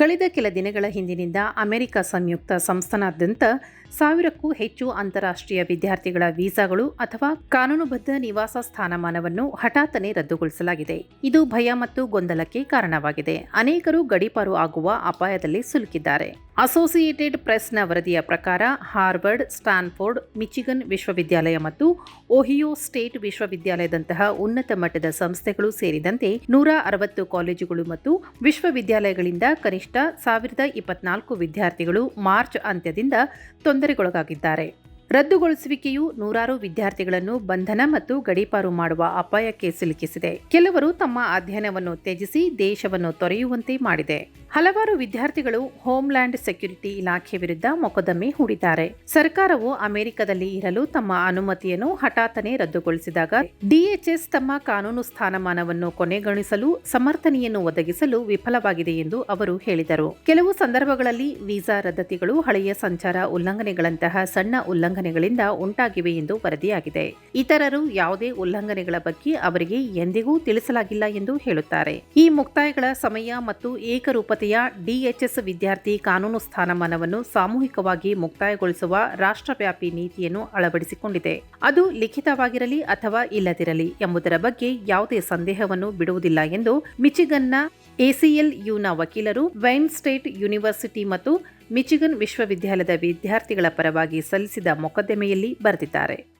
ಕಳೆದ ಕೆಲ ದಿನಗಳ ಹಿಂದಿನಿಂದ ಅಮೆರಿಕ ಸಂಯುಕ್ತ ಸಂಸ್ಥಾನಾದ್ಯಂತ ಸಾವಿರಕ್ಕೂ ಹೆಚ್ಚು ಅಂತಾರಾಷ್ಟ್ರೀಯ ವಿದ್ಯಾರ್ಥಿಗಳ ವೀಸಾಗಳು ಅಥವಾ ಕಾನೂನುಬದ್ಧ ನಿವಾಸ ಸ್ಥಾನಮಾನವನ್ನು ಹಠಾತ್ತನೆ ರದ್ದುಗೊಳಿಸಲಾಗಿದೆ. ಇದು ಭಯ ಮತ್ತು ಗೊಂದಲಕ್ಕೆ ಕಾರಣವಾಗಿದೆ. ಅನೇಕರು ಗಡೀಪಾರು ಆಗುವ ಅಪಾಯದಲ್ಲಿ ಸಿಲುಕಿದ್ದಾರೆ. ಅಸೋಸಿಯೇಟೆಡ್ ಪ್ರೆಸ್ನ ವರದಿಯ ಪ್ರಕಾರ ಹಾರ್ವರ್ಡ್ ಸ್ಟಾನ್ಫೋರ್ಡ್ ಮಿಚಿಗನ್ ವಿಶ್ವವಿದ್ಯಾಲಯ ಮತ್ತು ಓಹಿಯೋ ಸ್ಟೇಟ್ ವಿಶ್ವವಿದ್ಯಾಲಯದಂತಹ ಉನ್ನತ ಮಟ್ಟದ ಸಂಸ್ಥೆಗಳು ಸೇರಿದಂತೆ ನೂರ ಅರವತ್ತು ಕಾಲೇಜುಗಳು ಮತ್ತು ವಿಶ್ವವಿದ್ಯಾಲಯಗಳಿಂದ ಕನಿಷ್ಠ ಸಾವಿರದ ಇಪ್ಪತ್ನಾಲ್ಕು ವಿದ್ಯಾರ್ಥಿಗಳು ಮಾರ್ಚ್ ಅಂತ್ಯದಿಂದ ತೊಂದರೆಗೊಳಗಾಗಿದ್ದಾರೆ. ರದ್ದುಗೊಳಿಸುವಿಕೆಯು ನೂರಾರು ವಿದ್ಯಾರ್ಥಿಗಳನ್ನು ಬಂಧನ ಮತ್ತು ಗಡೀಪಾರು ಮಾಡುವ ಅಪಾಯಕ್ಕೆ ಸಿಲುಕಿಸಿದೆ. ಕೆಲವರು ತಮ್ಮ ಅಧ್ಯಯನವನ್ನು ತ್ಯಜಿಸಿ ದೇಶವನ್ನು ತೊರೆಯುವಂತೆ ಮಾಡಿದೆ. ಹಲವಾರು ವಿದ್ಯಾರ್ಥಿಗಳು ಹೋಮ್ಲ್ಯಾಂಡ್ ಸೆಕ್ಯುರಿಟಿ ಇಲಾಖೆ ವಿರುದ್ಧ ಮೊಕದ್ದಮೆ ಹೂಡಿದ್ದಾರೆ. ಸರ್ಕಾರವು ಅಮೆರಿಕದಲ್ಲಿ ಇರಲು ತಮ್ಮ ಅನುಮತಿಯನ್ನು ಹಠಾತ್ತನೆ ರದ್ದುಗೊಳಿಸಿದಾಗ ಡಿಎಚ್ಎಸ್ ತಮ್ಮ ಕಾನೂನು ಸ್ಥಾನಮಾನವನ್ನು ಕೊನೆಗಣಿಸಲು ಸಮರ್ಥನೆಯನ್ನು ಒದಗಿಸಲು ವಿಫಲವಾಗಿದೆ ಎಂದು ಅವರು ಹೇಳಿದರು. ಕೆಲವು ಸಂದರ್ಭಗಳಲ್ಲಿ ವೀಸಾ ರದ್ದತಿಗಳು ಹಳೆಯ ಸಂಚಾರ ಉಲ್ಲಂಘನೆಗಳಂತಹ ಸಣ್ಣ ಉಲ್ಲಂಘನೆಗಳಿಂದ ಉಂಟಾಗಿವೆ ಎಂದು ವರದಿಯಾಗಿದೆ. ಇತರರು ಯಾವುದೇ ಉಲ್ಲಂಘನೆಗಳ ಬಗ್ಗೆ ಅವರಿಗೆ ಎಂದಿಗೂ ತಿಳಿಸಲಾಗಿಲ್ಲ ಎಂದು ಹೇಳುತ್ತಾರೆ. ಈ ಮುಕ್ತಾಯಗಳ ಸಮಯ ಮತ್ತು ಏಕರೂಪತೆಯ ಡಿಎಚ್ಎಸ್ ವಿದ್ಯಾರ್ಥಿ ಕಾನೂನು ಸ್ಥಾನಮಾನವನ್ನು ಸಾಮೂಹಿಕವಾಗಿ ಮುಕ್ತಾಯಗೊಳಿಸುವ ರಾಷ್ಟ್ರವ್ಯಾಪಿ ನೀತಿಯನ್ನು ಅಳವಡಿಸಿಕೊಂಡಿದೆ. ಅದು ಲಿಖಿತವಾಗಿರಲಿ ಅಥವಾ ಇಲ್ಲದಿರಲಿ ಎಂಬುದರ ಬಗ್ಗೆ ಯಾವುದೇ ಸಂದೇಹವನ್ನು ಬಿಡುವುದಿಲ್ಲ ಎಂದು ಮಿಚಿಗನ್ನ ಎಸಿಎಲ್ ಯುನ ವಕೀಲರು ವೈನ್ ಸ್ಟೇಟ್ ಯೂನಿವರ್ಸಿಟಿ ಮತ್ತು ಮಿಚಿಗನ್ ವಿಶ್ವವಿದ್ಯಾಲಯದ ವಿದ್ಯಾರ್ಥಿಗಳ ಪರವಾಗಿ ಸಲ್ಲಿಸಿದ ಮೊಕದ್ದಮೆಯಲ್ಲಿ ಬರೆದಿದ್ದಾರೆ.